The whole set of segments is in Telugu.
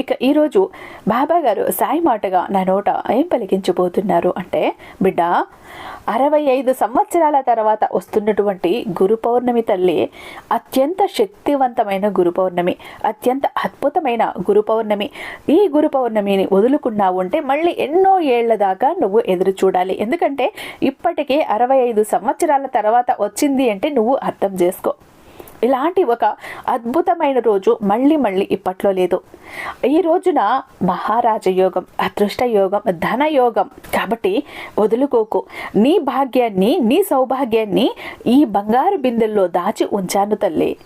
ఇక ఈరోజు బాబా గారు సాయి మాటగా నా నోట ఏం పలికించబోతున్నారు అంటే బిడ్డ అరవై ఐదు సంవత్సరాల తర్వాత వస్తున్నటువంటి గురు పౌర్ణమి తల్లి అత్యంత శక్తివంతమైన గురు పౌర్ణమి అత్యంత అద్భుతమైన గురు పౌర్ణమి. ఈ గురు పౌర్ణమిని వదులుకున్నావు అంటే మళ్ళీ ఎన్నో ఏళ్ళ దాకా నువ్వు ఎదురు చూడాలి. ఎందుకంటే ఇప్పటికే అరవై ఐదు సంవత్సరాల తర్వాత వచ్చింది అంటే నువ్వు అర్థం చేసుకో. ఇలాంటి ఒక అద్భుతమైన రోజు మళ్ళీ మళ్ళీ ఇప్పట్లో లేదు. ఈ రోజున మహారాజ యోగం అదృష్ట యోగం ధన యోగం కాబట్టి వదులుకోకు. నీ భాగ్యాన్ని నీ సౌభాగ్యాన్ని ఈ బంగారు బిందెల్లో దాచి ఉంచాను తల్లి.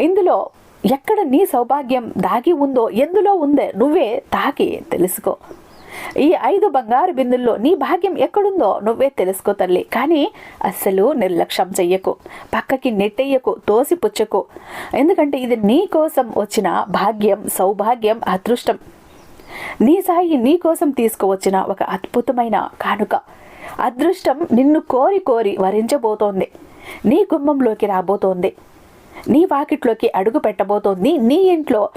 ఇందులో ఎక్కడ నీ సౌభాగ్యం దాగి ఉందో ఎందులో ఉందే నువ్వే తాకి తెలుసుకో. ఈ ఐదు బంగారు బిందుల్లో నీ భాగ్యం ఎక్కడుందో నువ్వే తెలుసుకో తల్లి. కానీ అస్సలు నిర్లక్ష్యం చెయ్యకు. పక్కకి నెట్టెయ్యకు తోసిపుచ్చకు. ఎందుకంటే ఇది నీ కోసం వచ్చిన భాగ్యం సౌభాగ్యం అదృష్టం. నీ సాయి నీ కోసం తీసుకువచ్చిన ఒక అద్భుతమైన కానుక. అదృష్టం నిన్ను కోరి కోరి వరించబోతోంది. నీ గుమ్మంలోకి రాబోతోంది. నీ వాకిట్లోకి అడుగు పెట్టబోతోంది. నీ ఇంట్లో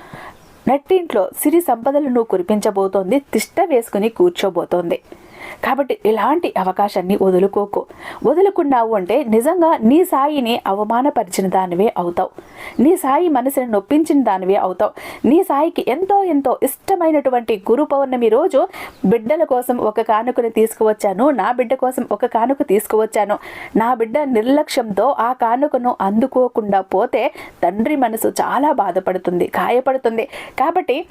నట్టింట్లో సిరి సంపదలను కురిపించబోతోంది తిష్ట వేసుకుని కూర్చోబోతోంది. కాబట్టి ఇలాంటి అవకాశాన్ని వదులుకోకు. వదులుకున్నావు అంటే నిజంగా నీ సాయిని అవమానపరిచిన దానివే అవుతావు. నీ సాయి మనసుని నొప్పించిన దానివే అవుతావు. నీ సాయికి ఎంతో ఎంతో ఇష్టమైనటువంటి గురు పౌర్ణమి రోజు బిడ్డల కోసం ఒక కానుకను తీసుకువచ్చాను. నా బిడ్డ కోసం ఒక కానుక తీసుకువచ్చాను. నా బిడ్డ నిర్లక్ష్యంతో ఆ కానుకను అందుకోకుండా పోతే తండ్రి మనసు చాలా బాధపడుతుంది గాయపడుతుంది. కాబట్టి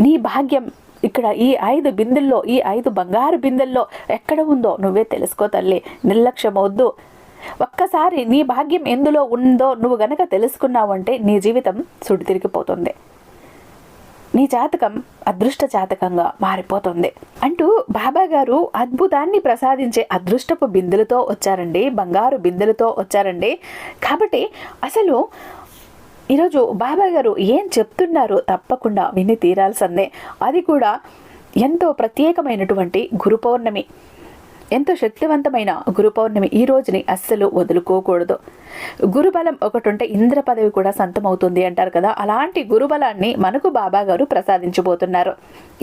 నీ భాగ్యం ఇక్కడ ఈ ఐదు బిందెల్లో ఈ ఐదు బంగారు బిందెల్లో ఎక్కడ ఉందో నువ్వే తెలుసుకో తల్లి. నిర్లక్ష్యం వద్దు ఒక్కసారి నీ భాగ్యం ఎందులో ఉందో నువ్వు గనక తెలుసుకున్నావంటే నీ జీవితం సుడి తిరిగిపోతుంది నీ జాతకం అదృష్ట జాతకంగా మారిపోతుంది. అంటూ బాబా గారు అద్భుతాన్ని ప్రసాదించే అదృష్టపు బిందెలతో వచ్చారండి బంగారు బిందెలతో వచ్చారండి. కాబట్టి అసలు ఈరోజు బాబాయ్ గారు ఏం చెప్తున్నారో తప్పకుండా విని తీరాల్సిందే. అది కూడా ఎంతో ప్రత్యేకమైనటువంటి గురు పౌర్ణమి. ఎంతో శక్తివంతమైన గురు పౌర్ణమి ఈ రోజుని అస్సలు వదులుకోకూడదు. గురుబలం ఒకటుంటే ఇంద్ర పదవి కూడా సంతమవుతుంది అంటారు కదా. అలాంటి గురుబలాన్ని మనకు బాబా గారు ప్రసాదించబోతున్నారు.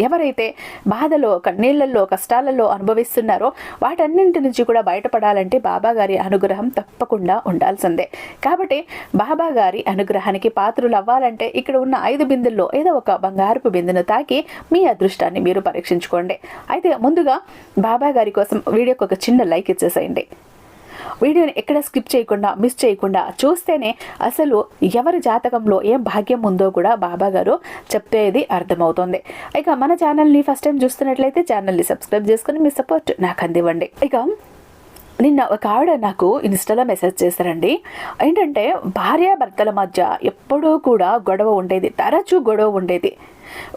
ఎవరైతే బాధలో కన్నీళ్ళలో కష్టాలలో అనుభవిస్తున్నారో వాటన్నింటి నుంచి కూడా బయటపడాలంటే బాబా గారి అనుగ్రహం తప్పకుండా ఉండాల్సిందే. కాబట్టి బాబా గారి అనుగ్రహానికి పాత్రలు అవ్వాలంటే ఇక్కడ ఉన్న ఐదు బిందుల్లో ఏదో ఒక బంగారపు బిందును తాకి మీ అదృష్టాన్ని మీరు పరీక్షించుకోండి. అయితే ముందుగా బాబా గారి కోసం వీడియోకి ఒక చిన్న లైక్ ఇచ్చేసేయండి. వీడియోని ఎక్కడ స్కిప్ చేయకుండా మిస్ చేయకుండా చూస్తేనే అసలు ఎవరి జాతకంలో ఏం భాగ్యం ఉందో కూడా బాబా గారు చెప్పేది అర్థమవుతుంది. ఇక మన ఛానల్ని ఫస్ట్ టైం చూస్తున్నట్లయితే ఛానల్ని సబ్స్క్రైబ్ చేసుకుని మీ సపోర్ట్ నాకు అందివ్వండి. ఇక నిన్న ఒక ఆవిడ నాకు ఇన్స్టాలో మెసేజ్ చేశారండి. ఏంటంటే భార్యాభర్తల మధ్య ఎప్పుడూ కూడా గొడవ ఉండేది తరచూ గొడవ ఉండేది.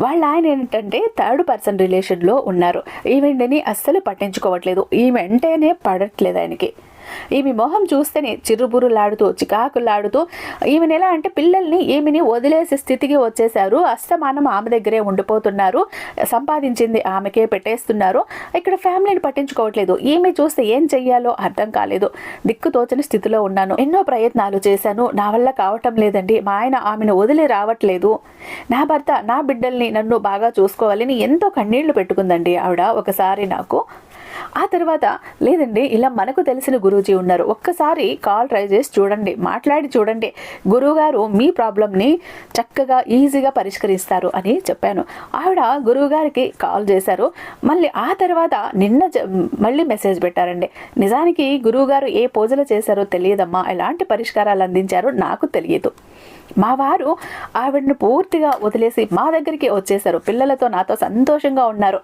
వాళ్ళ ఆయన ఏంటంటే థర్డ్ పర్సన్ రిలేషన్లో ఉన్నారు. ఈవెంట్ని అస్సలు పట్టించుకోవట్లేదు. ఈవెంటేనే పడట్లేదు ఆయనకి. ఈమె మొహం చూస్తేనే చిరుబురులాడుతూ చికాకులాడుతూ ఈమెను ఎలా అంటే పిల్లల్ని ఈమెని వదిలేసే స్థితికి వచ్చేసారు అస్తమానం ఆమె దగ్గరే ఉండిపోతున్నారు. సంపాదించింది ఆమెకే పెట్టేస్తున్నారు. ఇక్కడ ఫ్యామిలీని పట్టించుకోవట్లేదు. ఈమె చూస్తే ఏం చెయ్యాలో అర్థం కాలేదు. దిక్కు తోచని స్థితిలో ఉన్నాను. ఎన్నో ప్రయత్నాలు చేశాను. నా వల్ల కావటం లేదండి. మా ఆయన ఆమెను వదిలి రావట్లేదు. నా భర్త నా బిడ్డల్ని నన్ను బాగా చూసుకోవాలని ఎంతో కన్నీళ్ళు పెట్టుకుందండి ఆవిడ. ఒకసారి నాకు ఆ తర్వాత లేదండి ఇలా మనకు తెలిసిన గురూజీ ఉన్నారు. ఒక్కసారి కాల్ ట్రై చేసి చూడండి మాట్లాడి చూడండి. గురువుగారు మీ ప్రాబ్లమ్ని చక్కగా ఈజీగా పరిష్కరిస్తారు అని చెప్పాను. ఆవిడ గురువుగారికి కాల్ చేశారు. మళ్ళీ ఆ తర్వాత నిన్న జ- మళ్ళీ మెసేజ్ పెట్టారండి. నిజానికి గురువుగారు ఏ పూజలు చేశారో తెలియదమ్మా. ఎలాంటి పరిష్కారాలు అందించారో నాకు తెలియదు. మా వారు ఆవిడను పూర్తిగా వదిలేసి మా దగ్గరికి వచ్చేసారు పిల్లలతో నాతో సంతోషంగా ఉన్నారు.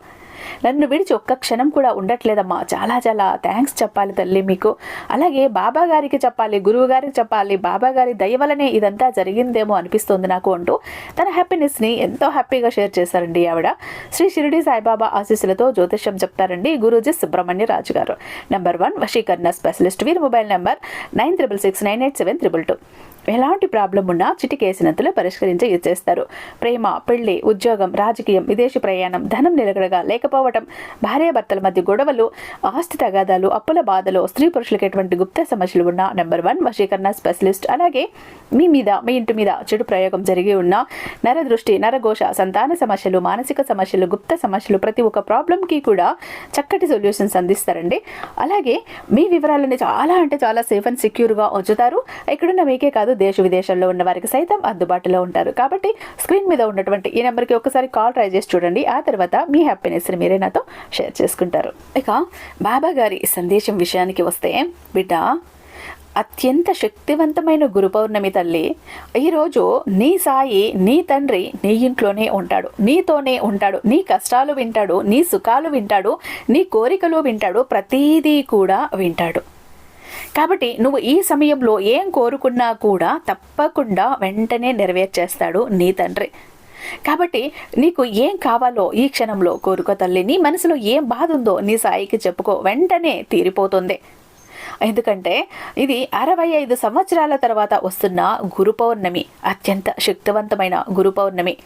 నన్ను విడిచి ఒక్క క్షణం కూడా ఉండట్లేదమ్మా. చాలా చాలా థ్యాంక్స్ చెప్పాలి తల్లి మీకు. అలాగే బాబా గారికి చెప్పాలి గురువు గారికి చెప్పాలి బాబా గారి దయ వలనే ఇదంతా జరిగిందేమో అనిపిస్తుంది నాకు అంటూ తన హ్యాపీనెస్ని ఎంతో హ్యాపీగా షేర్ చేశారండి ఆవిడ. శ్రీ షిరిడి సాయిబాబా ఆశీస్సులతో జ్యోతిష్యం చెప్తారండి గురూజీ సుబ్రహ్మణ్య రాజు గారు. నెంబర్ వన్ వశీకరణ స్పెషలిస్ట్ వీరి mobile number nine triple six nine eight seven triple two ఎలాంటి ప్రాబ్లం ఉన్నా చిటికేసినంతలో పరిష్కరించి ఇచ్చేస్తారు ప్రేమ పెళ్ళి ఉద్యోగం రాజకీయం విదేశీ ప్రయాణం ధనం నిలకడగా లేకపోవటం భార్యాభర్తల మధ్య గొడవలు ఆస్తి తగాదాలు అప్పుల బాధలు స్త్రీ పురుషులకు ఎటువంటి గుప్త సమస్యలు ఉన్న నెంబర్ వన్ వశీకరణ స్పెషలిస్ట్. అలాగే మీ మీద మీ ఇంటి మీద చెడు ప్రయోగం జరిగి ఉన్న నరదృష్టి నరఘోష సంతాన సమస్యలు మానసిక సమస్యలు గుప్త సమస్యలు ప్రతి ఒక్క ప్రాబ్లంకి కూడా చక్కటి సొల్యూషన్స్ అందిస్తారండి. అలాగే మీ వివరాలని చాలా అంటే చాలా సేఫ్ అండ్ సెక్యూర్గా ఉంచుతారు. ఇక్కడున్న మీకే కాదు దేశ విదేశాల్లో ఉన్న వారికి సైతం అందుబాటులో ఉంటారు. కాబట్టి స్క్రీన్ మీద ఉన్నటువంటి ఈ నెంబర్కి ఒకసారి కాల్ ట్రై చేసి చూడండి. ఆ తర్వాత మీ హ్యాపీనెస్ని మీరే నాతో షేర్ చేసుకుంటారు. ఇక బాబా గారి సందేశం విషయానికి వస్తే బిడ్డ అత్యంత శక్తివంతమైన గురు పౌర్ణమి తల్లి ఈరోజు నీ సాయి నీ తండ్రి నీ ఇంట్లోనే ఉంటాడు. నీతోనే ఉంటాడు. నీ కష్టాలు వింటాడు. నీ సుఖాలు వింటాడు. నీ కోరికలు వింటాడు. ప్రతీదీ కూడా వింటాడు. కాబట్టి నువ్వు ఈ సమయంలో ఏం కోరుకున్నా కూడా తప్పకుండా వెంటనే నెరవేర్చేస్తాడు నీ తండ్రి. కాబట్టి నీకు ఏం కావాలో ఈ క్షణంలో కోరుకో తల్లి. నీ మనసులో ఏం బాధ ఉందో నీ సాయికి చెప్పుకో. వెంటనే తీరిపోతుంది. ఎందుకంటే ఇది అరవై ఐదు సంవత్సరాల తర్వాత వస్తున్న గురు పౌర్ణమి. అత్యంత శక్తివంతమైన గురు పౌర్ణమి.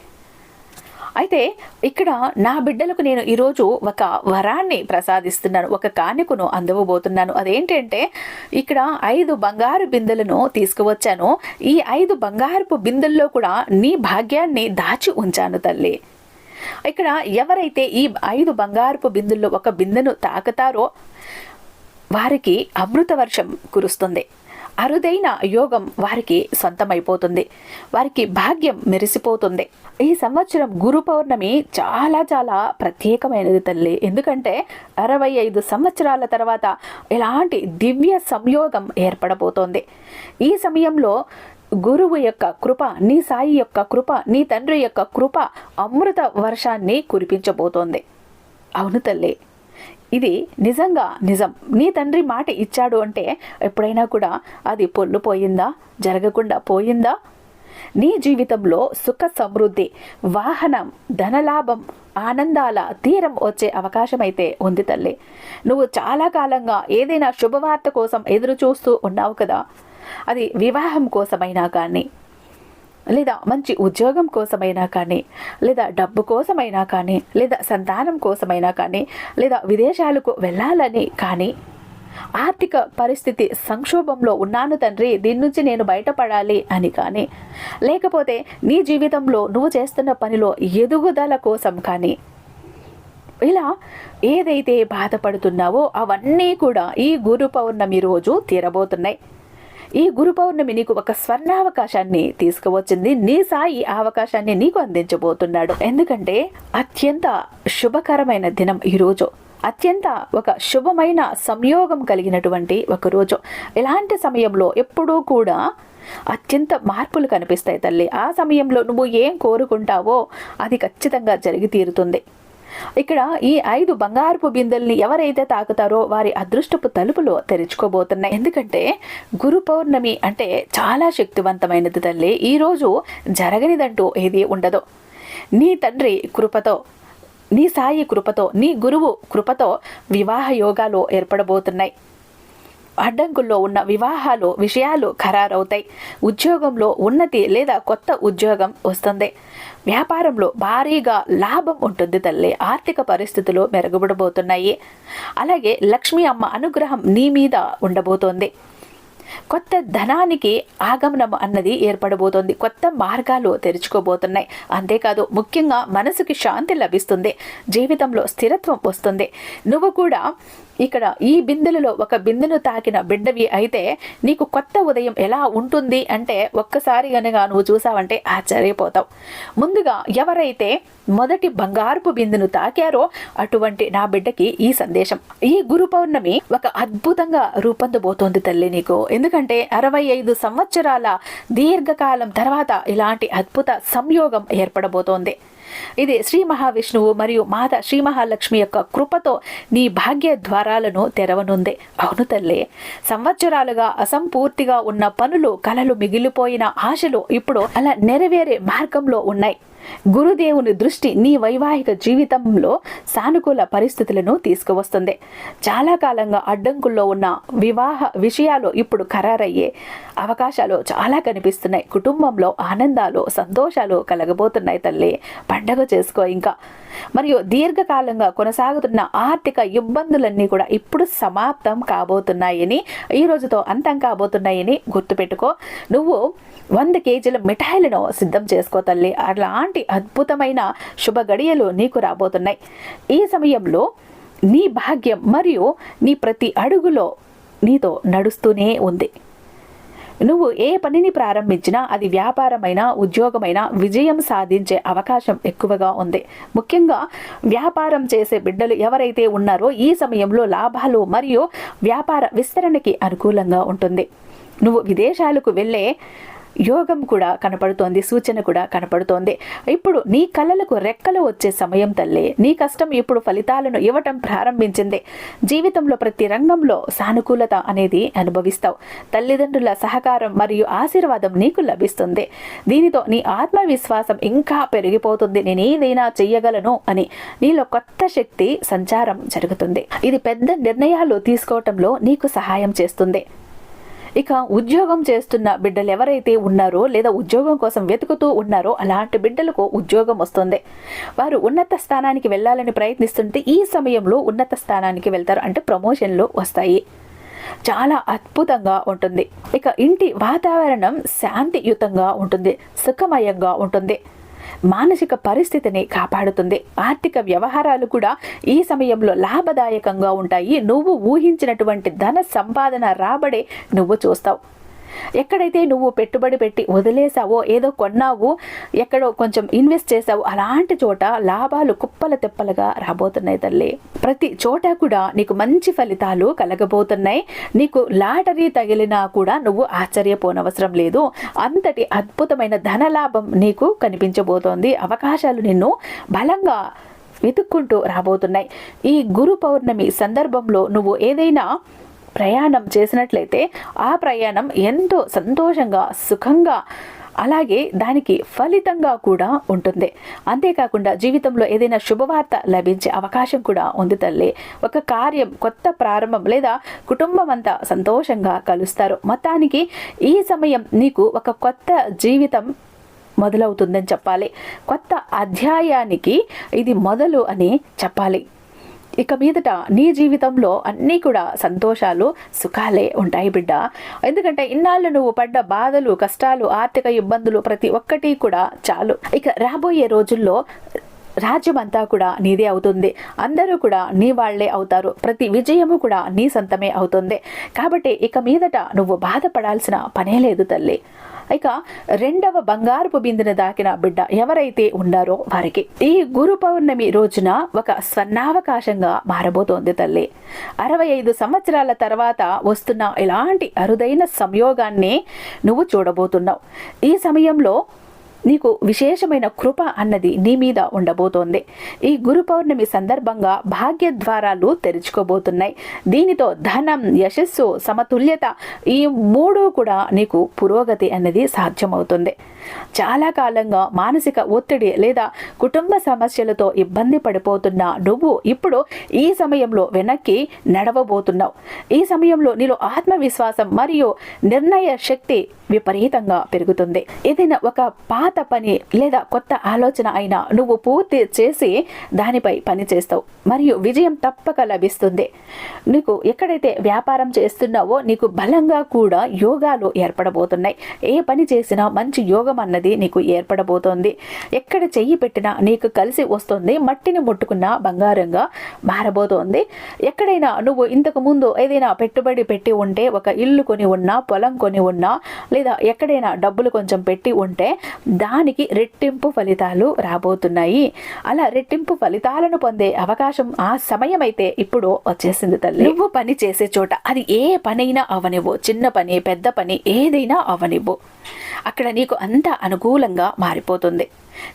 అయితే ఇక్కడ నా బిడ్డలకు నేను ఈరోజు ఒక వరాన్ని ప్రసాదిస్తున్నాను ఒక కానుకను అందవబోతున్నాను అదేంటంటే ఇక్కడ ఐదు బంగారు బిందెలను తీసుకువచ్చాను. ఈ ఐదు బంగారపు బిందెల్లో కూడా నీ భాగ్యాన్ని దాచి ఉంచాను తల్లి. ఇక్కడ ఎవరైతే ఈ ఐదు బంగారపు బిందుల్లో ఒక బిందెను తాకుతారో వారికి అమృత వర్షం కురుస్తుంది. అరుదైన యోగం వారికి సొంతమైపోతుంది. వారికి భాగ్యం మెరిసిపోతుంది. ఈ సంవత్సరం గురు పౌర్ణమి చాలా చాలా ప్రత్యేకమైనది తల్లి. ఎందుకంటే అరవై ఐదు సంవత్సరాల తర్వాత ఇలాంటి దివ్య సంయోగం ఏర్పడబోతోంది. ఈ సమయంలో గురువు యొక్క కృప నీ సాయి యొక్క కృప నీ తండ్రి యొక్క కృప అమృత వర్షాన్ని కురిపించబోతోంది. అవును తల్లి. ఇది నిజంగా నిజం. నీ తండ్రి మాట ఇచ్చాడు అంటే ఎప్పుడైనా కూడా అది పొల్లు పోయిందా జరగకుండా పోయిందా? నీ జీవితంలో సుఖ సమృద్ధి వాహనం ధనలాభం ఆనందాల తీరం వచ్చే అవకాశం అయితే ఉంది తల్లి. నువ్వు చాలా కాలంగా ఏదైనా శుభవార్త కోసం ఎదురు చూస్తూ ఉన్నావు కదా. అది వివాహం కోసమైనా కానీ లేదా మంచి ఉద్యోగం కోసమైనా కానీ లేదా డబ్బు కోసమైనా కానీ లేదా సంతానం కోసమైనా కానీ లేదా విదేశాలకు వెళ్ళాలని కానీ ఆర్థిక పరిస్థితి సంక్షోభంలో ఉన్నాను తండ్రి దీని నుంచి నేను బయటపడాలి అని కానీ లేకపోతే నీ జీవితంలో నువ్వు చేస్తున్న పనిలో ఎదుగుదల కోసం కానీ ఇలా ఏదైతే బాధపడుతున్నావో అవన్నీ కూడా ఈ గురు పౌర్ణమి రోజు తీరబోతున్నాయి. ఈ గురు పౌర్ణమి నీకు ఒక స్వర్ణావకాశాన్ని తీసుకువచ్చింది. నీ సాయి ఆ అవకాశాన్ని నీకు అందించబోతున్నాడు. ఎందుకంటే అత్యంత శుభకరమైన దినం ఈరోజు అత్యంత ఒక శుభమైన సంయోగం కలిగినటువంటి ఒక రోజు. ఇలాంటి సమయంలో ఎప్పుడూ కూడా అత్యంత మార్పులు కనిపిస్తాయి తల్లి. ఆ సమయంలో నువ్వు ఏం కోరుకుంటావో అది ఖచ్చితంగా జరిగి తీరుతుంది. ఇక్కడ ఈ ఐదు బంగారపు బిందెల్ని ఎవరైతే తాకుతారో వారి అదృష్టపు తలుపులు తెరుచుకోబోతున్నాయి. ఎందుకంటే గురు పౌర్ణమి అంటే చాలా శక్తివంతమైనది తల్లి. ఈరోజు జరగనిదంటూ ఏది ఉండదు. నీ తండ్రి కృపతో నీ సాయి కృపతో నీ గురువు కృపతో వివాహ యోగాలు ఏర్పడబోతున్నాయి. అడ్డంకుల్లో ఉన్న వివాహాలు విషయాలు ఖరారవుతాయి. ఉద్యోగంలో ఉన్నతి లేదా కొత్త ఉద్యోగం వస్తుంది. వ్యాపారంలో భారీగా లాభం ఉంటుంది తల్లి. ఆర్థిక పరిస్థితులు మెరుగుపడబోతున్నాయి. అలాగే లక్ష్మీ అమ్మ అనుగ్రహం నీ మీద ఉండబోతోంది. కొత్త ధనానికి ఆగమనం అన్నది ఏర్పడబోతోంది. కొత్త మార్గాలు తెరుచుకోబోతున్నాయి. అంతేకాదు ముఖ్యంగా మనసుకి శాంతి లభిస్తుంది. జీవితంలో స్థిరత్వం వస్తుంది. నువ్వు కూడా ఇక్కడ ఈ బిందెలలో ఒక బిందెను తాకిన బిడ్డవి అయితే నీకు కొత్త ఉదయం ఎలా ఉంటుంది అంటే ఒక్కసారి గనక నువ్వు చూసావంటే ఆశ్చర్యపోతావు. ముందుగా ఎవరైతే మొదటి బంగారుపు బిందును తాకారో అటువంటి నా బిడ్డకి ఈ సందేశం. ఈ గురు పౌర్ణమి ఒక అద్భుతంగా రూపొందబోతోంది తల్లి నీకు. ఎందుకంటే అరవై ఐదు సంవత్సరాల దీర్ఘకాలం తర్వాత ఇలాంటి అద్భుత సంయోగం ఏర్పడబోతోంది. ఇది శ్రీ మహావిష్ణువు మరియు మాత శ్రీ మహాలక్ష్మి యొక్క కృపతో నీ భాగ్య ద్వారాలను తెరవనుంది. అవును తల్లి సంవత్సరాలుగా అసంపూర్తిగా ఉన్న పనులు కలలు మిగిలిపోయిన ఆశలు ఇప్పుడు అలా నెరవేరే మార్గంలో ఉన్నాయి. గురుదేవుని దృష్టి నీ వైవాహిక జీవితంలో సానుకూల పరిస్థితులను తీసుకువస్తుంది. చాలా కాలంగా అడ్డంకుల్లో ఉన్న వివాహ విషయాలు ఇప్పుడు ఖరారయ్యే అవకాశాలు చాలా కనిపిస్తున్నాయి. కుటుంబంలో ఆనందాలు సంతోషాలు కలగబోతున్నాయి తల్లి. పండగ చేసుకో ఇంకా. మరియు దీర్ఘకాలంగా కొనసాగుతున్న ఆర్థిక ఇబ్బందులన్నీ కూడా ఇప్పుడు సమాప్తం కాబోతున్నాయని ఈ రోజుతో అంతం కాబోతున్నాయని గుర్తుపెట్టుకో. నువ్వు వంద కేజీల మిఠాయిలను సిద్ధం చేసుకో తల్లి. అలాంటి అద్భుతమైన శుభ గడియలు నీకు రాబోతున్నాయి. ఈ సమయంలో నీ భాగ్యం మరియు నీ ప్రతి అడుగులో నీతో నడుస్తూనే ఉంది. నువ్వు ఏ పనిని ప్రారంభించినా అది వ్యాపారమైన ఉద్యోగమైన విజయం సాధించే అవకాశం ఎక్కువగా ఉంది. ముఖ్యంగా వ్యాపారం చేసే బిడ్డలు ఎవరైతే ఉన్నారో ఈ సమయంలో లాభాలు మరియు వ్యాపార విస్తరణకి అనుకూలంగా ఉంటుంది. నువ్వు విదేశాలకు వెళ్ళే యోగం కూడా కనపడుతోంది సూచన కూడా కనపడుతోంది. ఇప్పుడు నీ కళలకు రెక్కలు వచ్చే సమయం తల్లి. నీ కష్టం ఇప్పుడు ఫలితాలను ఇవ్వటం ప్రారంభించింది. జీవితంలో ప్రతి రంగంలో సానుకూలత అనేది అనుభవిస్తావు. తల్లిదండ్రుల సహకారం మరియు ఆశీర్వాదం నీకు లభిస్తుంది. దీనితో నీ ఆత్మవిశ్వాసం ఇంకా పెరిగిపోతుంది. నేను ఏదైనా చెయ్యగలను అని నీలో కొత్త శక్తి సంచారం జరుగుతుంది. ఇది పెద్ద నిర్ణయాలు తీసుకోవటంలో నీకు సహాయం చేస్తుంది. ఇక ఉద్యోగం చేస్తున్న బిడ్డలు ఎవరైతే ఉన్నారో లేదా ఉద్యోగం కోసం వెతుకుతూ ఉన్నారో అలాంటి బిడ్డలకు ఉద్యోగం వస్తుంది. వారు ఉన్నత స్థానానికి వెళ్ళాలని ప్రయత్నిస్తుంటే ఈ సమయంలో ఉన్నత స్థానానికి వెళ్తారు. అంటే ప్రమోషన్లు వస్తాయి. చాలా అద్భుతంగా ఉంటుంది. ఇక ఇంటి వాతావరణం శాంతియుతంగా ఉంటుంది. సుఖమయంగా ఉంటుంది. మానసిక పరిస్థితిని కాపాడుతుంది. ఆర్థిక వ్యవహారాలు కూడా ఈ సమయంలో లాభదాయకంగా ఉంటాయి. నువ్వు ఊహించినటువంటి ధన సంపాదన రాబడే నువ్వు చూస్తావు. ఎక్కడైతే నువ్వు పెట్టుబడి పెట్టి వదిలేసావో ఏదో కొన్నావు ఎక్కడో కొంచెం ఇన్వెస్ట్ చేసావు అలాంటి చోట లాభాలు కుప్పల తెప్పలుగా రాబోతున్నాయి తల్లి. ప్రతి చోట కూడా నీకు మంచి ఫలితాలు కలగబోతున్నాయి. నీకు లాటరీ తగిలినా కూడా నువ్వు ఆశ్చర్యపోనవసరం లేదు. అంతటి అద్భుతమైన ధనలాభం నీకు కనిపించబోతోంది. అవకాశాలు నిన్ను బలంగా వెతుక్కుంటూ రాబోతున్నాయి. ఈ గురు పౌర్ణమి సందర్భంలో నువ్వు ఏదైనా ప్రయాణం చేసినట్లయితే ఆ ప్రయాణం ఎంతో సంతోషంగా సుఖంగా అలాగే దానికి ఫలితంగా కూడా ఉంటుంది. అంతేకాకుండా జీవితంలో ఏదైనా శుభవార్త లభించే అవకాశం కూడా ఉంది తల్లి. ఒక కార్యం కొత్త ప్రారంభం లేదా కుటుంబం అంతా సంతోషంగా కలుస్తారు. మొత్తానికి ఈ సమయం నీకు ఒక కొత్త జీవితం మొదలవుతుందని చెప్పాలి. కొత్త అధ్యాయానికి ఇది మొదలు అని చెప్పాలి. ఇక మీదట నీ జీవితంలో అన్నీ కూడా సంతోషాలు సుఖాలే ఉంటాయి బిడ్డ. ఎందుకంటే ఇన్నాళ్ళు నువ్వు పడ్డ బాధలు కష్టాలు ఆర్థిక ఇబ్బందులు ప్రతి ఒక్కటి కూడా చాలు. ఇక రాబోయే రోజుల్లో రాజ్యం అంతా కూడా నీదే అవుతుంది. అందరూ కూడా నీ వాళ్ళే అవుతారు. ప్రతి విజయము కూడా నీ సొంతమే అవుతుంది. కాబట్టి ఇక మీదట నువ్వు బాధపడాల్సిన పనే లేదు తల్లి. ఇక రెండవ బంగారుపు బిందును దాకిన బిడ్డ ఎవరైతే ఉన్నారో వారికి. ఈ గురు పౌర్ణమి రోజున ఒక స్వర్ణావకాశంగా మారబోతోంది తల్లి. అరవై ఐదు సంవత్సరాల తర్వాత వస్తున్న ఇలాంటి అరుదైన సంయోగాన్ని నువ్వు చూడబోతున్నావు. ఈ సమయంలో నీకు విశేషమైన కృప అన్నది నీ మీద ఉండబోతోంది. ఈ గురు పౌర్ణమి సందర్భంగా భాగ్య ద్వారాలు తెరుచుకోబోతున్నాయి. దీనితో ధనం యశస్సు సమతుల్యత ఈ మూడు కూడా నీకు పురోగతి అన్నది సాధ్యమవుతుంది. చాలా కాలంగా మానసిక ఒత్తిడి లేదా కుటుంబ సమస్యలతో ఇబ్బంది పడిపోతున్న నువ్వు ఇప్పుడు ఈ సమయంలో వెనక్కి నడవబోతున్నావు. ఈ సమయంలో నీలో ఆత్మవిశ్వాసం మరియు నిర్ణయ శక్తి విపరీతంగా పెరుగుతుంది. ఏదైనా ఒక పా పాత పని లేదా కొత్త ఆలోచన అయినా నువ్వు పూర్తి చేసి దానిపై పని చేస్తావు. మరియు విజయం తప్పక లభిస్తుంది. నీకు ఎక్కడైతే వ్యాపారం చేస్తున్నావో నీకు బలంగా కూడా యోగాలు ఏర్పడబోతున్నాయి. ఏ పని చేసినా మంచి యోగం అన్నది నీకు ఏర్పడబోతోంది. ఎక్కడ చెయ్యి పెట్టినా నీకు కలిసి వస్తుంది. మట్టిని ముట్టుకున్న బంగారంగా మారబోతోంది. ఎక్కడైనా నువ్వు ఇంతకు ముందు ఏదైనా పెట్టుబడి పెట్టి ఉంటే ఒక ఇల్లు కొని ఉన్నా పొలం కొని ఉన్నా లేదా ఎక్కడైనా డబ్బులు కొంచెం పెట్టి ఉంటే దానికి రెట్టింపు ఫలితాలు రాబోతున్నాయి. అలా రెట్టింపు ఫలితాలను పొందే అవకాశం ఆ సమయం అయితే ఇప్పుడు వచ్చేసింది తల్లి. నువ్వు పని చేసే చోట అది ఏ పనైనా అవనివ్వు. చిన్న పని పెద్ద పని ఏదైనా అవనివ్వు. అక్కడ నీకు అంత అనుకూలంగా మారిపోతుంది.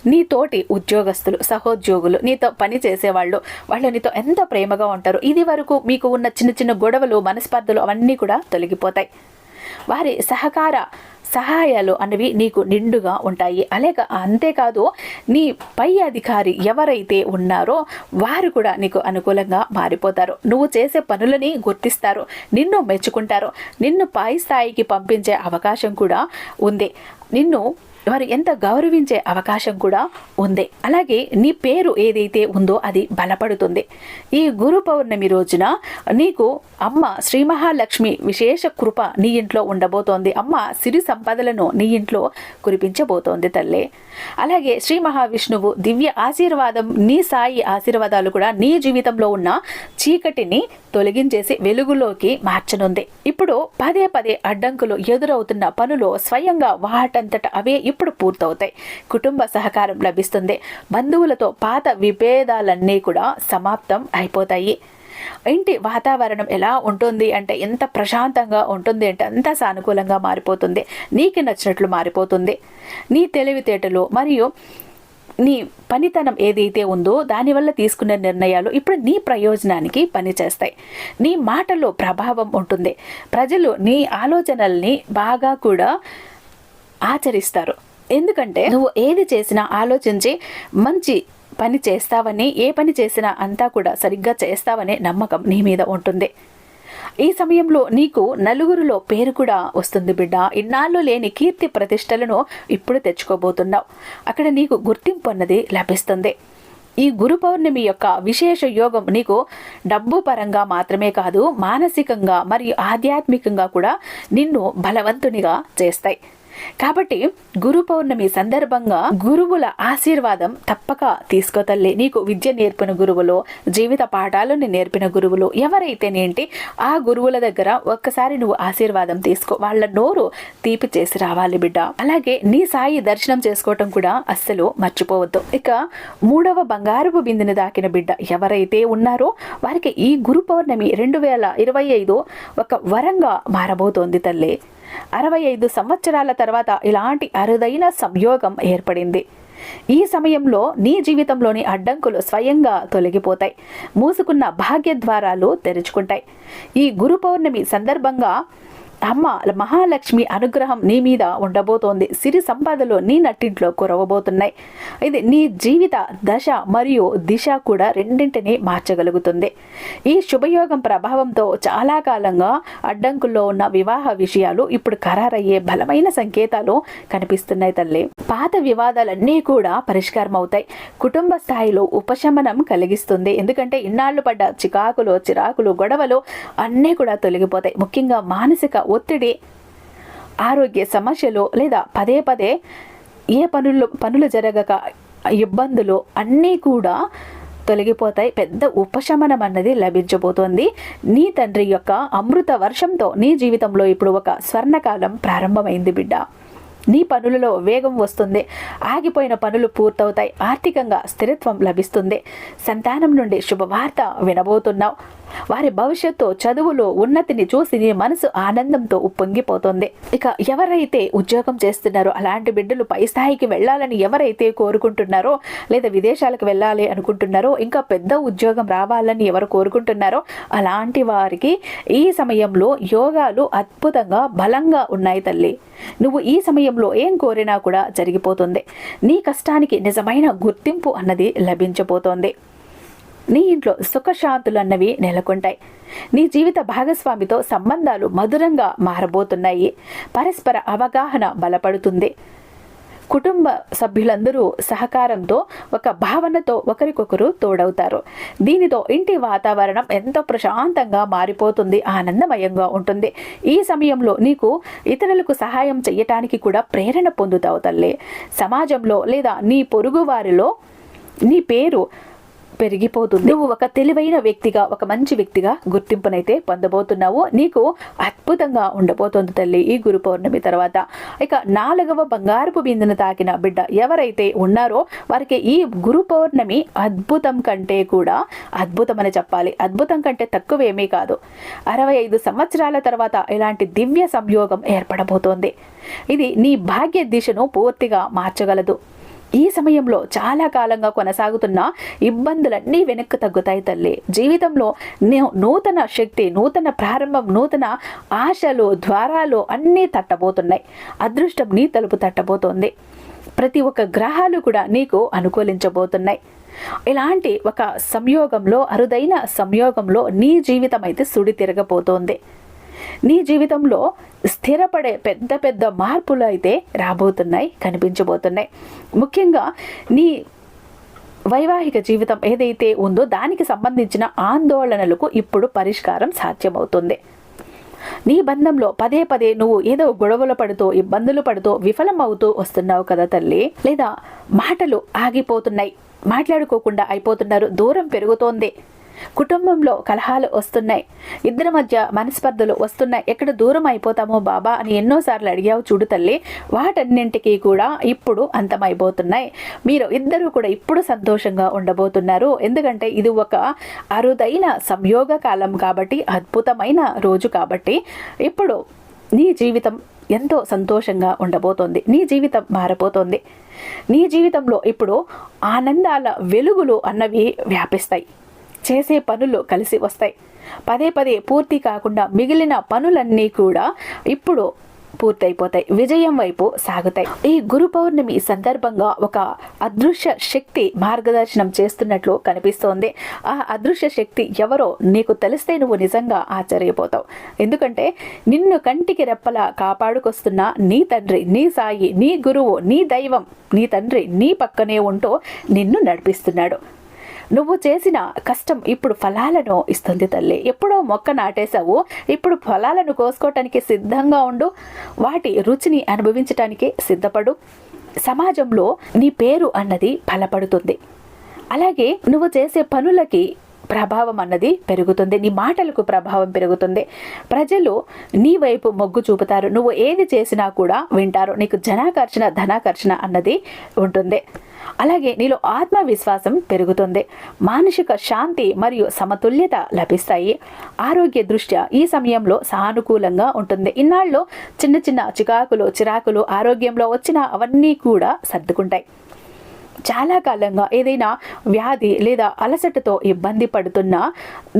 నీ తోటి ఉద్యోగస్తులు సహోద్యోగులు నీతో పని చేసేవాళ్ళు వాళ్ళు నీతో ఎంత ప్రేమగా ఉంటారు ఇది వరకు మీకు ఉన్న చిన్న చిన్న గొడవలు మనస్పర్ధలు అవన్నీ కూడా తొలగిపోతాయి. వారి సహకార సహాయాలు అనేవి నీకు నిండుగా ఉంటాయి. అలాగ అంతేకాదు నీ పై అధికారి ఎవరైతే ఉన్నారో వారు కూడా నీకు అనుకూలంగా మారిపోతారు. నువ్వు చేసే పనులని గుర్తిస్తారు. నిన్ను మెచ్చుకుంటారు. నిన్ను పై స్థాయికి పంపించే అవకాశం కూడా ఉంది. నిన్ను వారు ఎంత గౌరవించే అవకాశం కూడా ఉంది. అలాగే నీ పేరు ఏదైతే ఉందో అది బలపడుతుంది. ఈ గురు పౌర్ణమి రోజున నీకు అమ్మ శ్రీ మహాలక్ష్మి విశేష కృప నీ ఇంట్లో ఉండబోతోంది. అమ్మ సిరి సంపదలను నీ ఇంట్లో కురిపించబోతోంది తల్లి. అలాగే శ్రీ మహావిష్ణువు దివ్య ఆశీర్వాదం నీ సాయి ఆశీర్వాదాలు కూడా నీ జీవితంలో ఉన్న చీకటిని తొలగించేసి వెలుగులోకి మార్చనుంది. ఇప్పుడు పదే పదే అడ్డంకులు ఎదురవుతున్న పనులు స్వయంగా వాటంతట అవే ఇప్పుడు పూర్తవుతాయి. కుటుంబ సహకారం లభిస్తుంది. బంధువులతో పాత విభేదాలన్నీ కూడా సమాప్తం అయిపోతాయి. ఇంటి వాతావరణం ఎలా ఉంటుంది? అంటే ఎంత ప్రశాంతంగా ఉంటుంది? అంటే అంత సానుకూలంగా మారిపోతుంది. నీకు నచ్చినట్లు మారిపోతుంది. నీ తెలివితేటలు మరియు నీ పనితనం ఏదైతే ఉందో దానివల్ల తీసుకునే నిర్ణయాలు ఇప్పుడు నీ ప్రయోజనానికి పనిచేస్తాయి. నీ మాటలో ప్రభావం ఉంటుంది. ప్రజలు నీ ఆలోచనల్ని బాగా కూడా ఆచరిస్తారు. ఎందుకంటే నువ్వు ఏది చేసినా ఆలోచించి మంచి పని చేస్తావని ఏ పని చేసినా అంతా కూడా సరిగ్గా చేస్తావనే నమ్మకం నీ మీద ఉంటుంది. ఈ సమయంలో నీకు నలుగురిలో పేరు కూడా వస్తుంది బిడ్డ. ఇన్నాళ్ళు లేని కీర్తి ప్రతిష్టలను ఇప్పుడు తెచ్చుకోబోతున్నావు. అక్కడ నీకు గుర్తింపు అన్నది లభిస్తుంది. ఈ గురు పౌర్ణమి యొక్క విశేష యోగం నీకు డబ్బు పరంగా మాత్రమే కాదు మానసికంగా మరియు ఆధ్యాత్మికంగా కూడా నిన్ను బలవంతునిగా చేస్తాయి. కాబట్టి గురు పౌర్ణమి సందర్భంగా గురువుల ఆశీర్వాదం తప్పక తీసుకో తల్లి. నీకు విద్య నేర్పిన గురువులు జీవిత పాఠాలను నేర్పిన గురువులు ఎవరైతేనేంటి ఆ గురువుల దగ్గర ఒక్కసారి నువ్వు ఆశీర్వాదం తీసుకో. వాళ్ళ నోరు తీపి చేసి రావాలి బిడ్డ. అలాగే నీ సాయి దర్శనం చేసుకోవటం కూడా అస్సలు మర్చిపోవద్దు. ఇక మూడవ బంగారపు బిందుని దాకిన బిడ్డ ఎవరైతే ఉన్నారో వారికి ఈ గురు పౌర్ణమి రెండు వేల ఇరవై ఐదు ఒక వరంగా మారబోతోంది తల్లి. అరవై ఐదు సంవత్సరాల తర్వాత ఇలాంటి అరుదైన సంయోగం ఏర్పడింది. ఈ సమయంలో నీ జీవితంలోని అడ్డంకులు స్వయంగా తొలగిపోతాయి. మూసుకున్న భాగ్య ద్వారాలు తెరుచుకుంటాయి. ఈ గురు పౌర్ణమి సందర్భంగా అమ్మ మహాలక్ష్మి అనుగ్రహం నీ మీద ఉండబోతోంది. సిరి సంపదలు నీ నట్టింట్లో కురవబోతున్నాయి. ఇది నీ జీవిత దశ మరియు దిశ కూడా రెండింటినీ మార్చగలుగుతుంది. ఈ శుభయోగం ప్రభావంతో చాలా కాలంగా అడ్డంకుల్లో ఉన్న వివాహ విషయాలు ఇప్పుడు ఖరారయ్యే బలమైన సంకేతాలు కనిపిస్తున్నాయి తల్లి. పాత వివాదాలన్నీ కూడా పరిష్కారం అవుతాయి కుటుంబ స్థాయిలో ఉపశమనం కలిగిస్తుంది. ఎందుకంటే ఇన్నాళ్ళు పడ్డ చికాకులు చిరాకులు గొడవలు అన్నీ కూడా తొలగిపోతాయి. ముఖ్యంగా మానసిక ఒత్తిడి ఆరోగ్య సమస్యలు లేదా పదే పదే ఏ పనులు పనులు జరగక ఇబ్బందులు అన్నీ కూడా తొలగిపోతాయి. పెద్ద ఉపశమనం అన్నది లభించబోతోంది. నీ తండ్రి యొక్క అమృత వర్షంతో నీ జీవితంలో ఇప్పుడు ఒక స్వర్ణకాలం ప్రారంభమైంది బిడ్డ. నీ పనులలో వేగం వస్తుంది. ఆగిపోయిన పనులు పూర్తవుతాయి. ఆర్థికంగా స్థిరత్వం లభిస్తుంది. సంతానం నుండి శుభవార్త వినబోతున్నావు. వారి భవిష్యత్తు చదువులో ఉన్నతిని చూసి నీ మనసు ఆనందంతో ఉప్పొంగిపోతుంది. ఇక ఎవరైతే ఉద్యోగం చేస్తున్నారో అలాంటి బిడ్డలు పై స్థాయికి వెళ్ళాలని ఎవరైతే కోరుకుంటున్నారో లేదా విదేశాలకు వెళ్ళాలి అనుకుంటున్నారో ఇంకా పెద్ద ఉద్యోగం రావాలని ఎవరు కోరుకుంటున్నారో అలాంటి వారికి ఈ సమయంలో యోగాలు అద్భుతంగా బలంగా ఉన్నాయి తల్లి. నువ్వు ఈ సమయంలో ఏం కోరినా కూడా జరిగిపోతుంది. నీ కష్టానికి నిజమైన గుర్తింపు అన్నది లభించబోతోంది. నీ ఇంట్లో సుఖశాంతులు అన్నవి నెలకొంటాయి. నీ జీవిత భాగస్వామితో సంబంధాలు మధురంగా మారబోతున్నాయి. పరస్పర అవగాహన బలపడుతుంది. కుటుంబ సభ్యులందరూ సహకారంతో ఒక భావనతో ఒకరికొకరు తోడవుతారు. దీనితో ఇంటి వాతావరణం ఎంతో ప్రశాంతంగా మారిపోతుంది ఆనందమయంగా ఉంటుంది. ఈ సమయంలో నీకు ఇతరులకు సహాయం చేయటానికి కూడా ప్రేరణ పొందుతావు తల్లి. సమాజంలో లేదా నీ పొరుగు వారిలో నీ పేరు పెరిగిపోతుంది. నువ్వు ఒక తెలివైన వ్యక్తిగా ఒక మంచి వ్యక్తిగా గుర్తింపునైతే పొందబోతున్నావు. నీకు అద్భుతంగా ఉండబోతోంది తల్లి ఈ గురు పౌర్ణమి తర్వాత. ఇక నాలుగవ బంగారపు బిందును తాకిన బిడ్డ ఎవరైతే ఉన్నారో వారికి ఈ గురు పౌర్ణమి అద్భుతం కంటే కూడా అద్భుతం అని చెప్పాలి. అద్భుతం కంటే తక్కువేమీ కాదు. అరవై ఐదు సంవత్సరాల తర్వాత ఇలాంటి దివ్య సంయోగం ఏర్పడబోతోంది. ఇది నీ భాగ్య దిశను పూర్తిగా మార్చగలదు. ఈ సమయంలో చాలా కాలంగా కొనసాగుతున్న ఇబ్బందులన్నీ వెనక్కు తగ్గుతాయి తల్లి. జీవితంలో నూతన శక్తి నూతన ప్రారంభం నూతన ఆశలు ద్వారాలు అన్నీ తట్టబోతున్నాయి. అదృష్టం నీ తలుపు తట్టబోతోంది. ప్రతి ఒక్క గ్రహాలు కూడా నీకు అనుకూలించబోతున్నాయి. ఇలాంటి ఒక సంయోగంలో అరుదైన సంయోగంలో నీ జీవితం అయితే సుడి తిరగబోతోంది నీ జీవితంలో స్థిరపడే పెద్ద పెద్ద మార్పులు అయితే రాబోతున్నాయి కనిపించబోతున్నాయి. ముఖ్యంగా నీ వైవాహిక జీవితం ఏదైతే ఉందో దానికి సంబంధించిన ఆందోళనలకు ఇప్పుడు పరిష్కారం సాధ్యమవుతుంది. నీ బంధంలో పదే పదే నువ్వు ఏదో గొడవలు పడుతూ ఇబ్బందులు పడుతూ విఫలమవుతూ వస్తున్నావు కదా తల్లి. లేదా మాటలు ఆగిపోతున్నాయి మాట్లాడుకోకుండా అయిపోతున్నారు దూరం పెరుగుతోంది. కుటుంబంలో కలహాలు వస్తున్నాయి. ఇద్దరి మధ్య మనస్పర్ధలు వస్తున్నాయి. ఎక్కడ దూరం అయిపోతామో బాబా అని ఎన్నోసార్లు అడిగావు చూడు తల్లి. వాటన్నింటికీ కూడా ఇప్పుడు అంతమైపోతున్నాయి. మీరు ఇద్దరు కూడా ఇప్పుడు సంతోషంగా ఉండబోతున్నారు. ఎందుకంటే ఇది ఒక అరుదైన సంయోగ కాలం కాబట్టి అద్భుతమైన రోజు కాబట్టి ఇప్పుడు నీ జీవితం ఎంతో సంతోషంగా ఉండబోతోంది. నీ జీవితం మారబోతోంది. నీ జీవితంలో ఇప్పుడు ఆనందాల వెలుగులు అన్నవి వ్యాపిస్తాయి. చేసే పనులు కలిసి వస్తాయి. పదే పదే పూర్తి కాకుండా మిగిలిన పనులన్నీ కూడా ఇప్పుడు పూర్తయిపోతాయి. విజయం వైపు సాగుతాయి. ఈ గురు పౌర్ణమి సందర్భంగా ఒక అదృశ్య శక్తి మార్గదర్శనం చేస్తున్నట్లు కనిపిస్తోంది. ఆ అదృశ్య శక్తి ఎవరో నీకు తెలిస్తే నువ్వు నిజంగా ఆశ్చర్యపోతావు. ఎందుకంటే నిన్ను కంటికి రెప్పలా కాపాడుకొస్తున్న నీ తండ్రి నీ సాయి నీ గురువు నీ దైవం నీ తండ్రి నీ పక్కనే ఉంటూ నిన్ను నడిపిస్తున్నాడు. నువ్వు చేసిన కష్టం ఇప్పుడు ఫలాలను ఇస్తుంది తల్లి. ఎప్పుడో మొక్క నాటేశావు. ఇప్పుడు ఫలాలను కోసుకోవటానికి సిద్ధంగా ఉండు. వాటి రుచిని అనుభవించటానికి సిద్ధపడు. సమాజంలో నీ పేరు అన్నది బలపడుతుంది. అలాగే నువ్వు చేసే పనులకి ప్రభావం అన్నది పెరుగుతుంది. నీ మాటలకు ప్రభావం పెరుగుతుంది. ప్రజలు నీ వైపు మొగ్గు చూపుతారు. నువ్వు ఏది చేసినా కూడా వింటారు. నీకు జనాకర్షణ ధనాకర్షణ అన్నది ఉంటుంది. అలాగే నీలో ఆత్మవిశ్వాసం పెరుగుతుంది. మానసిక శాంతి మరియు సమతుల్యత లభిస్తాయి. ఆరోగ్య దృష్ట్యా ఈ సమయంలో సానుకూలంగా ఉంటుంది. ఇన్నాళ్ళు చిన్న చిన్న చికాకులు చిరాకులు ఆరోగ్యంలో వచ్చిన అవన్నీ కూడా సర్దుకుంటాయి. చాలా కాలంగా ఏదైనా వ్యాధి లేదా అలసటతో ఇబ్బంది పడుతున్నా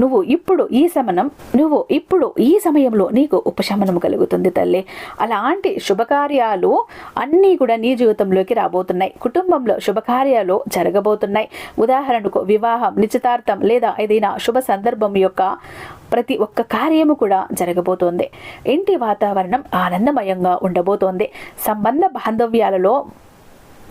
నువ్వు ఇప్పుడు ఈ శమనం నువ్వు ఇప్పుడు ఈ సమయంలో నీకు ఉపశమనం కలుగుతుంది తల్లి. అలాంటి శుభకార్యాలు అన్నీ కూడా నీ జీవితంలోకి రాబోతున్నాయి. కుటుంబంలో శుభకార్యాలు జరగబోతున్నాయి. ఉదాహరణకు వివాహం నిశ్చితార్థం లేదా ఏదైనా శుభ సందర్భం యొక్క ప్రతి ఒక్క కార్యము కూడా జరగబోతోంది. ఇంటి వాతావరణం ఆనందమయంగా ఉండబోతోంది. సంబంధ బాంధవ్యాలలో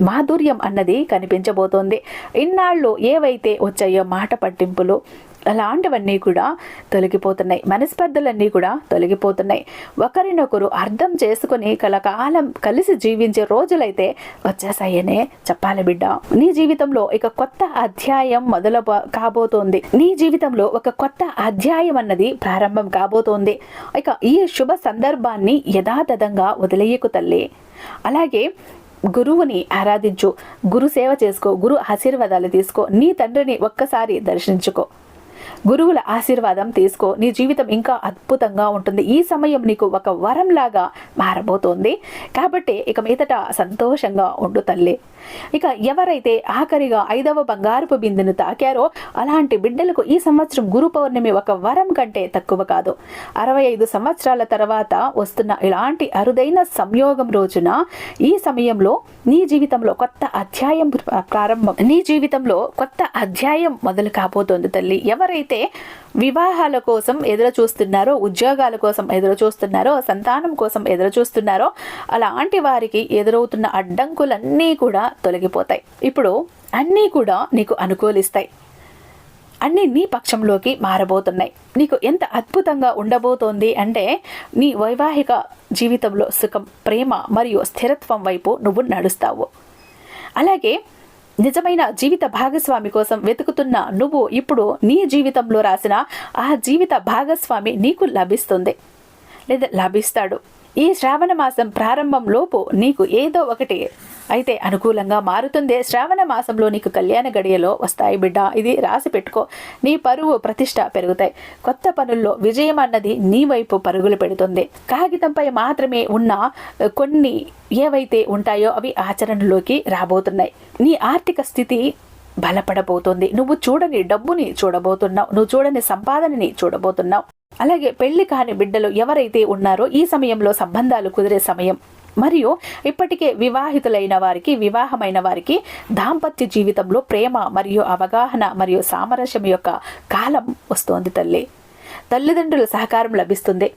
మాధుర్యం అన్నది కనిపించబోతోంది. ఇన్నాళ్ళు ఏవైతే వచ్చాయో మాట పట్టింపులు అలాంటివన్నీ కూడా తొలగిపోతున్నాయి. మనస్పర్ధలన్నీ కూడా తొలగిపోతున్నాయి. ఒకరినొకరు అర్థం చేసుకుని కలకాలం కలిసి జీవించే రోజులైతే వచ్చేసాయనే చెప్పాలి బిడ్డ. నీ జీవితంలో ఇక కొత్త అధ్యాయం మొదలు కాబోతోంది. నీ జీవితంలో ఒక కొత్త అధ్యాయం అన్నది ప్రారంభం కాబోతోంది. ఇక ఈ శుభ సందర్భాన్ని యథాతథంగా వదిలేయకు తల్లి. అలాగే గురువుని ఆరాధించు. గురు సేవ చేసుకో. గురు ఆశీర్వాదాలు తీసుకో. నీ తండ్రిని ఒక్కసారి దర్శించుకో. గురువుల ఆశీర్వాదం తీసుకో. నీ జీవితం ఇంకా అద్భుతంగా ఉంటుంది. ఈ సమయం నీకు ఒక వరంలాగా మారబోతోంది. కాబట్టి ఇక మీదట సంతోషంగా ఉండు తల్లి. ఇక ఎవరైతే ఆఖరిగా ఐదవ బంగారపు బిందెను తాకారో అలాంటి బిడ్డలకు ఈ సంవత్సరం గురు పౌర్ణమి ఒక వరం కంటే తక్కువ కాదు. అరవై ఐదు సంవత్సరాల తర్వాత వస్తున్న ఇలాంటి అరుదైన సంయోగం రోజున ఈ సమయంలో నీ జీవితంలో కొత్త అధ్యాయం ప్రారంభం నీ జీవితంలో కొత్త అధ్యాయం మొదలు కాబోతోంది తల్లి. ఎవరైతే ఎవరైతే వివాహాల కోసం ఎదురు చూస్తున్నారో ఉద్యోగాల కోసం ఎదురు చూస్తున్నారో సంతానం కోసం ఎదురు చూస్తున్నారో అలాంటి వారికి ఎదురవుతున్న అడ్డంకులన్నీ కూడా తొలగిపోతాయి. ఇప్పుడు అన్నీ కూడా నీకు అనుకూలిస్తాయి. అన్నీ నీ పక్షంలోకి మారబోతున్నాయి. నీకు ఎంత అద్భుతంగా ఉండబోతోంది అంటే నీ వైవాహిక జీవితంలో సుఖం ప్రేమ మరియు స్థిరత్వం వైపు నువ్వు నడుస్తావు. అలాగే నిజమైన జీవిత భాగస్వామి కోసం వెతుకుతున్న నువ్వు ఇప్పుడు నీ జీవితంలో రాసిన ఆ జీవిత భాగస్వామి నీకు లభిస్తుంది. లేదా లభిస్తాడు. ఈ శ్రావణ మాసం ప్రారంభంలోపు నీకు ఏదో ఒకటి అయితే అనుకూలంగా మారుతుంది శ్రావణ మాసంలో నీకు కళ్యాణ గడియలో వస్తాయి బిడ్డ. ఇది రాసి పెట్టుకో. నీ పరువు ప్రతిష్ట పెరుగుతాయి. కొత్త పనుల్లో విజయం అన్నది నీ వైపు పరుగులు పెడుతుంది. కాగితంపై మాత్రమే ఉన్న కొన్ని ఏవైతే ఉంటాయో అవి ఆచరణలోకి రాబోతున్నాయి. నీ ఆర్థిక స్థితి బలపడబోతుంది. నువ్వు చూడని డబ్బుని చూడబోతున్నావు. నువ్వు చూడని సంపాదనని చూడబోతున్నావు. అలాగే పెళ్ళి కాని బిడ్డలు ఎవరైతే ఉన్నారో ఈ సమయంలో సంబంధాలు కుదిరే సమయం. మరియు ఇప్పటికే వివాహితులైన వారికి వివాహమైన వారికి దాంపత్య జీవితంలో ప్రేమ మరియు అవగాహన మరియు సామరస్యం యొక్క కాలం వస్తోంది తల్లి. తల్లిదండ్రుల సహకారం లభిస్తుంది.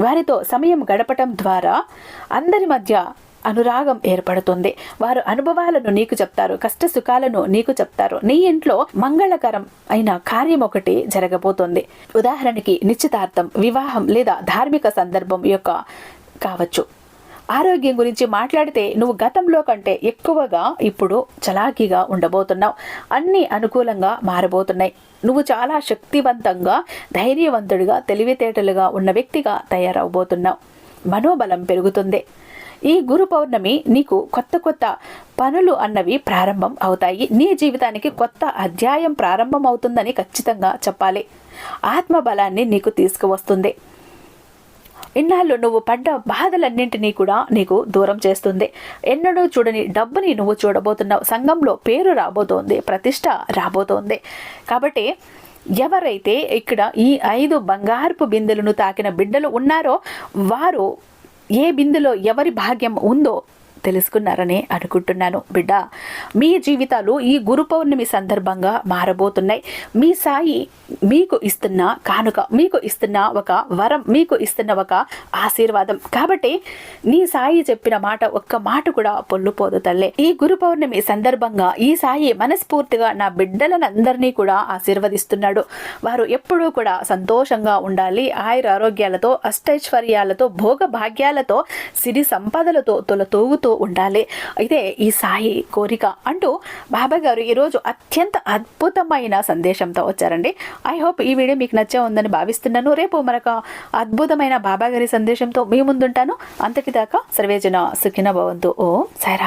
వారితో సమయం గడపటం ద్వారా అందరి మధ్య అనురాగం ఏర్పడుతుంది. వారు అనుభవాలను నీకు చెప్తారు కష్ట సుఖాలను నీకు చెప్తారు. నీ ఇంట్లో మంగళకరం అయిన కార్యం ఒకటి జరగబోతోంది. ఉదాహరణకి నిశ్చితార్థం వివాహం లేదా ధార్మిక సందర్భం యొక్క కావచ్చు. ఆరోగ్యం గురించి మాట్లాడితే నువ్వు గతంలో కంటే ఎక్కువగా ఇప్పుడు చలాకీగా ఉండబోతున్నావు. అన్నీ అనుకూలంగా మారబోతున్నాయి. నువ్వు చాలా శక్తివంతంగా ధైర్యవంతుడిగా తెలివితేటలుగా ఉన్న వ్యక్తిగా తయారవబోతున్నావు. మనోబలం పెరుగుతుంది. ఈ గురు పౌర్ణమి నీకు కొత్త కొత్త పనులు అన్నవి ప్రారంభం అవుతాయి. నీ జీవితానికి కొత్త అధ్యాయం ప్రారంభం అవుతుందని ఖచ్చితంగా చెప్పాలి. ఆత్మబలాన్ని నీకు తీసుకువస్తుంది. ఇన్నాళ్ళు నువ్వు పడ్డ బాధలన్నింటినీ కూడా నీకు దూరం చేస్తుంది. ఎన్నడూ చూడని డబ్బుని నువ్వు చూడబోతున్నావు. సంఘంలో పేరు రాబోతోంది ప్రతిష్ట రాబోతోంది. కాబట్టి ఎవరైతే ఇక్కడ ఈ ఐదు బంగారపు బిందెలను తాకిన బిడ్డలు ఉన్నారో వారు ఏ బిందులో ఎవరి భాగ్యం ఉందో తెలుసుకున్నారని అనుకుంటున్నాను. బిడ్డ మీ జీవితాలు ఈ గురు పౌర్ణమి సందర్భంగా మారబోతున్నాయి. మీ సాయి మీకు ఇస్తున్న కానుక మీకు ఇస్తున్న ఒక వరం మీకు ఇస్తున్న ఒక ఆశీర్వాదం. కాబట్టి నీ సాయి చెప్పిన మాట ఒక్క మాట కూడా పొల్లుపోదు తల్లే. ఈ గురు పౌర్ణమి సందర్భంగా ఈ సాయి మనస్ఫూర్తిగా నా బిడ్డలనందరినీ కూడా ఆశీర్వదిస్తున్నాడు. వారు ఎప్పుడూ కూడా సంతోషంగా ఉండాలి. ఆయుర ఆరోగ్యాలతో అష్టైశ్వర్యాలతో భోగ భాగ్యాలతో సిరి సంపదలతో తొలతూగుతూ ఉండాలి. అయితే ఈ సాయి కోరిక అంటూ బాబా గారు ఈరోజు అత్యంత అద్భుతమైన సందేశంతో వచ్చారండి. ఐ హోప్ ఈ వీడియో మీకు నచ్చే ఉందని భావిస్తున్నాను. రేపు మరొక అద్భుతమైన బాబా గారి సందేశంతో మీ ముందుంటాను. అంతటిదాకా సర్వేజన సుఖిన భవంతు. ఓ సైరా